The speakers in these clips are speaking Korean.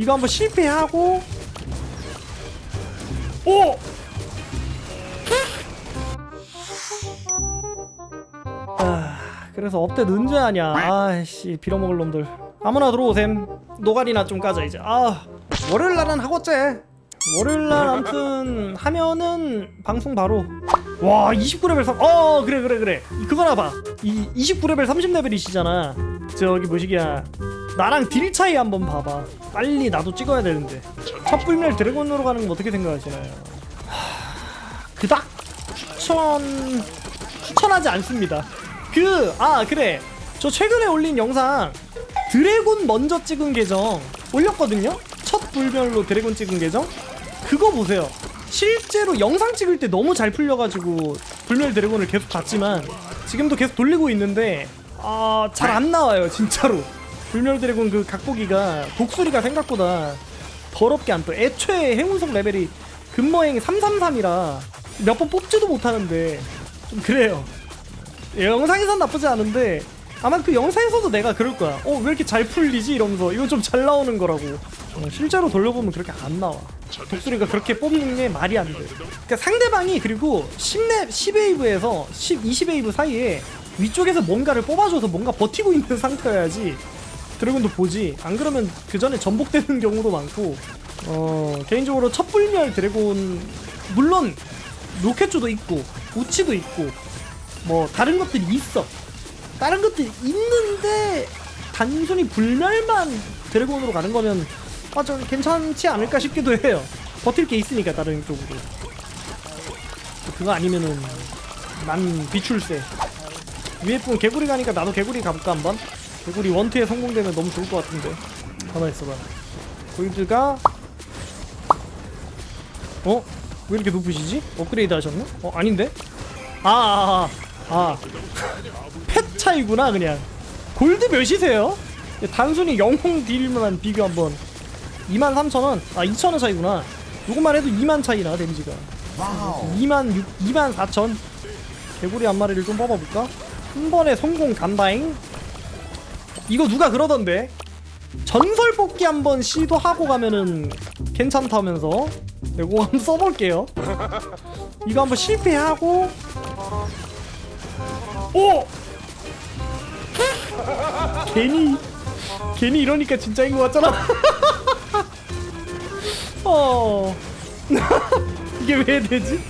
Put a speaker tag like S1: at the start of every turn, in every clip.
S1: 이거 한번 실패하고. 오! 아, 그래서 업데 언제 하냐? 아씨 빌어먹을 놈들. 아무나 들어오셈. 노가리나 좀 까자 이제. 아 월요일 날은 하고째. 월요일 날 아무튼 하면은 방송 바로. 와 29레벨 3... 어 그래 그래 그래. 그거나 봐이 29레벨 30레벨이시잖아. 저기 뭐시기야 나랑 딜 차이 한번 봐봐. 빨리 나도 찍어야 되는데. 첫 불멸 드래곤으로 가는 건 어떻게 생각하시나요? 하... 그닥 추천 추천하지 않습니다. 그 아 그래. 저 최근에 올린 영상 드래곤 먼저 찍은 계정 올렸거든요? 첫 불멸로 드래곤 찍은 계정? 그거 보세요. 실제로 영상 찍을 때 너무 잘 풀려가지고 불멸 드래곤을 계속 봤지만 지금도 계속 돌리고 있는데 아 잘 안 나와요 진짜로 불멸 드래곤 그 각보기가 독수리가 생각보다 더럽게 안 떠. 애초에 행운석 레벨이 근머행 333이라 몇 번 뽑지도 못하는데 좀 그래요. 예, 영상에선 나쁘지 않은데 아마 그 영상에서도 내가 그럴 거야. 어 왜 이렇게 잘 풀리지 이러면서 이거 좀잘 나오는 거라고. 어, 실제로 돌려보면 그렇게 안 나와. 독수리가 그렇게 뽑는 게 말이 안 돼. 그러니까 상대방이 그리고 10렙 10웨이브에서 10, 20웨이브 사이에 위쪽에서 뭔가를 뽑아줘서 뭔가 버티고 있는 상태여야지 드래곤도 보지. 안 그러면 그 전에 전복되는 경우도 많고. 어 개인적으로 첫 불멸 드래곤 물론 로켓주도 있고 우치도 있고 뭐 다른 것들이 있어. 다른 것들이 있는데 단순히 불멸만 드래곤으로 가는 거면 아저 괜찮지 않을까 싶기도 해요. 버틸 게 있으니까 다른 쪽으로. 그거 아니면은 난 비출세. 위에 분 개구리 가니까 나도 개구리 가볼까 한번? 개구리 원투에 성공되면 너무 좋을 것 같은데 가만 있어봐 골드가 어? 왜 이렇게 높으시지? 업그레이드 하셨나? 어 아닌데? 아아아 아, 아. 펫 차이구나 그냥 골드 몇이세요? 단순히 영웅 딜만 비교 한번 23,000원? 아 2,000원 차이구나 요것만 해도 2만 차이나 데미지가 2만 6, 2만 4천 개구리 한 마리를 좀 뽑아볼까? 한 번에 성공 간다잉 이거 누가 그러던데 전설 뽑기 한번 시도하고 가면은 괜찮다면서 이거 한번 써볼게요 이거 한번 실패하고 오! 괜히 괜히 이러니까 진짜인 것 같잖아 어 이게 왜 되지?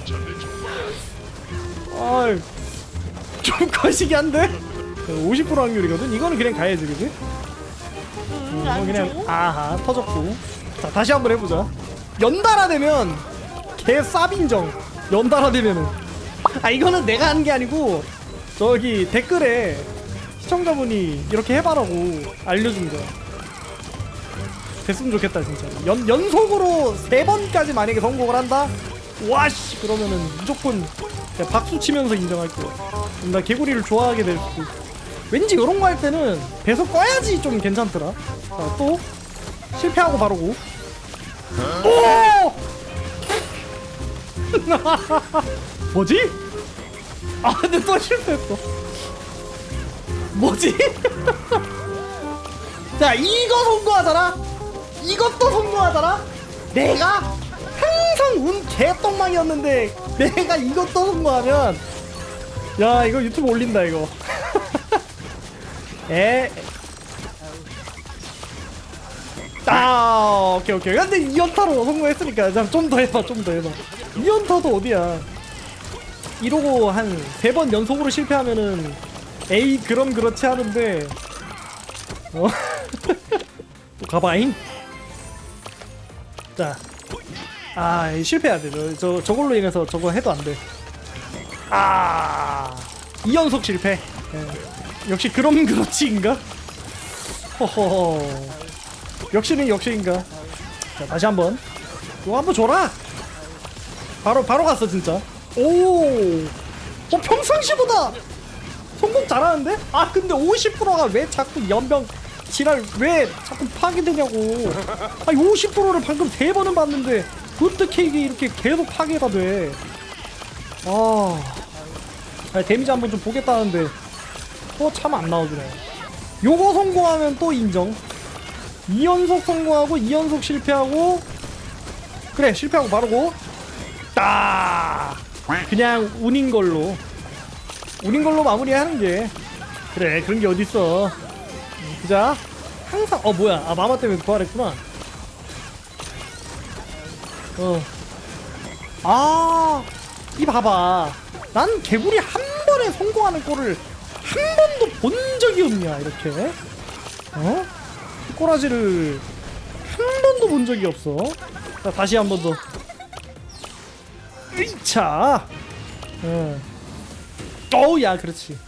S1: 아이 좀 거시기한데? 50% 확률이거든? 이거는 그냥 가야지 그지? 음, 이거 그냥 아하 터졌고. 자 다시 한번 해보자. 연달아 되면 개 쌉인정. 연달아 되면은. 아 이거는 내가 한게 아니고 저기 댓글에 시청자분이 이렇게 해봐라고 알려준 거야. 됐으면 좋겠다 진짜. 연, 연속으로 세 번까지 만약에 성공을 한다? 와씨 그러면은 무조건 박수 치면서 인정할 거야. 나 개구리를 좋아하게 될 수도 있고 왠지 이런 거 할 때는 배속 꺼야지 좀 괜찮더라 자, 또 실패하고 바로 고 오! 뭐지? 아 근데 또 실패했어 뭐지? 자 이거 성공하잖아 이것도 성공하잖아 내가 항상 운 개똥망이었는데 내가 이것도 성공하면 야 이거 유튜브 올린다 이거 에. 아, 오케이, 오케이. 근데 2연타로 성공했으니까. 좀 더 해봐, 좀 더 해봐. 2연타도 어디야. 이러고 한 세 번 연속으로 실패하면은, 에이, 그럼 그렇지 하는데, 어? 또 가봐잉. 자. 아, 이 실패해야 돼. 저, 저, 저걸로 인해서 저거 해도 안 돼. 아, 2연속 실패. 예. 역시 그럼 그렇지인가? 허허 역시는 역시인가? 자 다시 한번 이거 한번 줘라. 바로 바로 갔어 진짜. 오, 어 평상시보다 성공 잘하는데? 아 근데 50%가 왜 자꾸 연병 지랄 왜 자꾸 파괴되냐고. 아니 50%를 방금 세 번은 봤는데 어떻게 이게 이렇게 계속 파괴가 돼? 아, 아니, 데미지 한번 좀 보겠다는데. 또 참 안 나와주네. 요거 성공하면 또 인정. 2연속 성공하고 2연속 실패하고 그래 실패하고 바로고. 딱 그냥 운인 걸로. 운인 걸로 마무리하는 게. 그래 그런 게 어딨어. 음, 그자. 항상 어 뭐야. 아 마마 때문에 부활했구나. 어아이 봐봐. 난 개구리 한 번에 성공하는 꼴을 한 번도 본 적이 없냐 이렇게? 어? 꼬라지를 한 번도 본 적이 없어. 자 다시 한 번 더. 으이차! 응. 어우야 그렇지.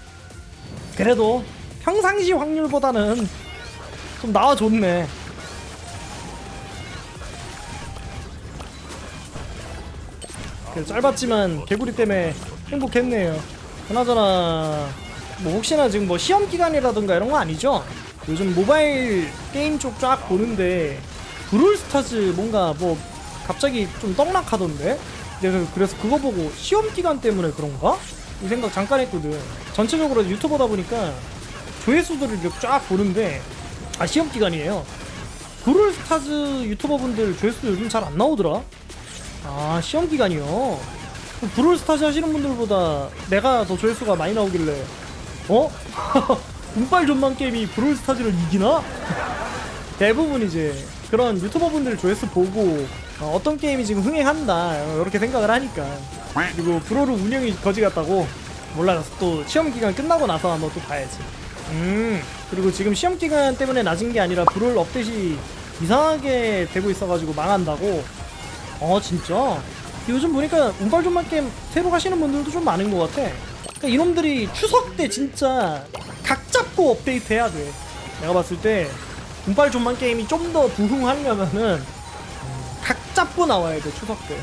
S1: 그래도 평상시 확률보다는 좀 나와줬네. 그래, 짧았지만 개구리 때문에 행복했네요. 그나저나 뭐 혹시나 지금 뭐 시험 기간이라든가 이런 거 아니죠? 요즘 모바일 게임 쪽 쫙 보는데 브롤스타즈 뭔가 뭐 갑자기 좀 떡락하던데? 내가 그래서 그거 보고 시험 기간 때문에 그런가? 이 생각 잠깐 했거든. 전체적으로 유튜버다 보니까 조회수들을 이렇게 쫙 보는데 아 시험 기간이에요. 브롤스타즈 유튜버분들 조회수 요즘 잘 안 나오더라. 아 시험 기간이요. 브롤스타즈 하시는 분들보다 내가 더 조회수가 많이 나오길래 어? 운빨 존만 게임이 브롤스타즈를 이기나? 대부분 이제 그런 유튜버분들 조회수 보고 어, 떤 게임이 지금 흥행한다 이렇게 생각을 하니까. 그리고 브로르 운영이 거지 같다고? 몰라 또 시험 기간 끝나고 나서 한번 또 봐야지. 음 그리고 지금 시험 기간 때문에 낮은 게 아니라 브롤 업데이트 이상하게 되고 있어가지고 망한다고? 어 진짜? 요즘 보니까 운빨 존만 게임 새로 가시는 분들도 좀 많은 것 같아 그러니까 이놈들이 추석 때 진짜 각 잡고 업데이트 해야 돼. 내가 봤을 때 운빨 존만 게임이 좀 더 부흥하려면은 각 잡고 나와야 돼 추석 때.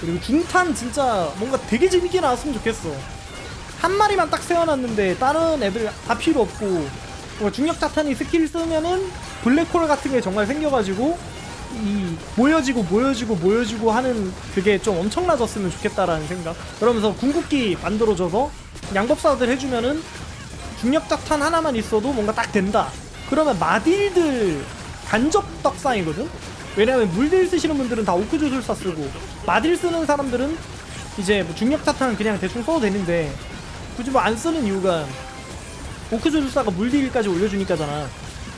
S1: 그리고 중탄 진짜 뭔가 되게 재밌게 나왔으면 좋겠어. 한 마리만 딱 세워놨는데 다른 애들 다 필요 없고 중력 자탄이 스킬 쓰면은 블랙홀 같은 게 정말 생겨가지고 이 모여지고 모여지고 모여지고 하는 그게 좀 엄청나졌으면 좋겠다라는 생각. 그러면서 궁극기 만들어줘서 양법사들 해주면은 중력 자탄 하나만 있어도 뭔가 딱 된다. 그러면 마딜들 간접 떡상이거든? 왜냐면 물딜 쓰시는 분들은 다 오크 주술사 쓰고 마딜 쓰는 사람들은 이제 뭐 중력 자탄은 그냥 대충 써도 되는데 굳이 뭐 안 쓰는 이유가 오크 주술사가 물딜까지 올려주니까잖아.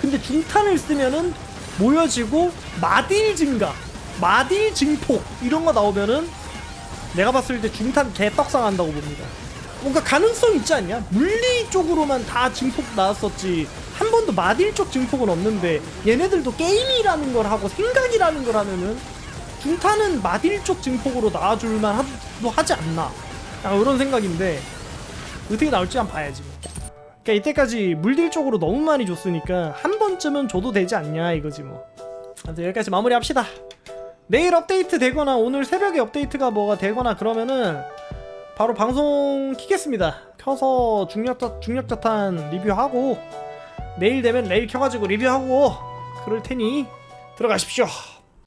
S1: 근데 중탄을 쓰면은 모여지고 마딜 증가 마딜 증폭 이런 거 나오면은 내가 봤을 때 중탄 개떡상한다고 봅니다 뭔가 가능성 있지 않냐? 물리 쪽으로만 다 증폭 나왔었지 한 번도 마딜 쪽 증폭은 없는데 얘네들도 게임이라는 걸 하고 생각이라는 걸 하면은 중탄은 마딜 쪽 증폭으로 나와줄만 하, 도 하지 않나 약간 이런 생각인데 어떻게 나올지 한 번 봐야지 뭐. 그러니까 이때까지 물딜 쪽으로 너무 많이 줬으니까 한 번쯤은 줘도 되지 않냐 이거지 뭐 아무튼 여기까지 마무리합시다 내일 업데이트 되거나 오늘 새벽에 업데이트가 뭐가 되거나 그러면은 바로 방송 키겠습니다. 켜서 중력자 중력자탄 리뷰하고 내일 되면 레일 켜가지고 리뷰하고 그럴 테니 들어가십시오.